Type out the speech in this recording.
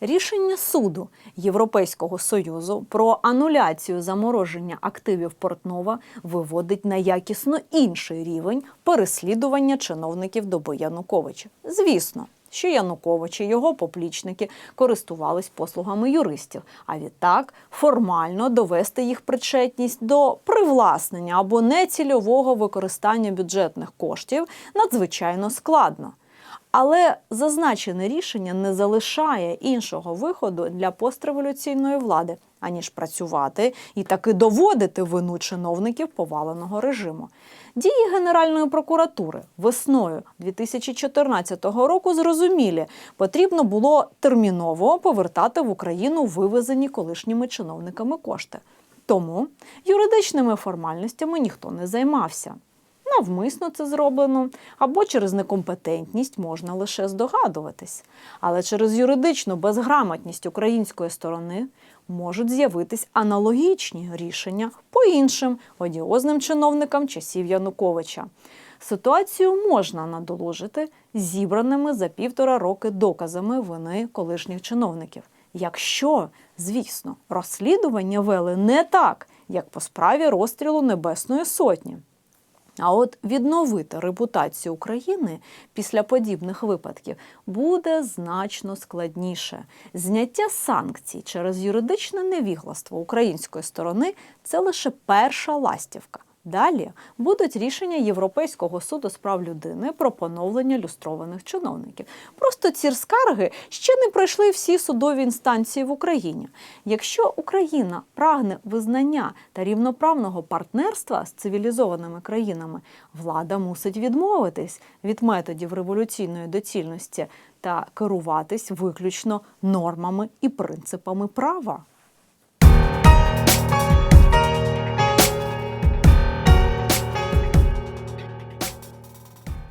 Рішення суду Європейського союзу про ануляцію замороження активів Портнова виводить на якісно інший рівень переслідування чиновників доби Януковича. Звісно. Що Янукович і його поплічники користувались послугами юристів, а відтак формально довести їх причетність до привласнення або нецільового використання бюджетних коштів надзвичайно складно. Але зазначене рішення не залишає іншого виходу для постреволюційної влади, аніж працювати і таки доводити вину чиновників поваленого режиму. Дії Генеральної прокуратури весною 2014 року зрозумілі, потрібно було терміново повертати в Україну вивезені колишніми чиновниками кошти. Тому юридичними формальностями ніхто не займався. Навмисно це зроблено або через некомпетентність можна лише здогадуватись. Але через юридичну безграмотність української сторони можуть з'явитись аналогічні рішення по іншим одіозним чиновникам часів Януковича. Ситуацію можна надолужити зібраними за півтора роки доказами вини колишніх чиновників. Якщо, звісно, розслідування вели не так, як по справі розстрілу Небесної Сотні. А от відновити репутацію України після подібних випадків буде значно складніше. Зняття санкцій через юридичне невігластво української сторони це лише перша ластівка. Далі будуть рішення Європейського суду з прав людини про поновлення люстрованих чиновників. Просто ці скарги ще не пройшли всі судові інстанції в Україні. Якщо Україна прагне визнання та рівноправного партнерства з цивілізованими країнами, влада мусить відмовитись від методів революційної доцільності та керуватись виключно нормами і принципами права.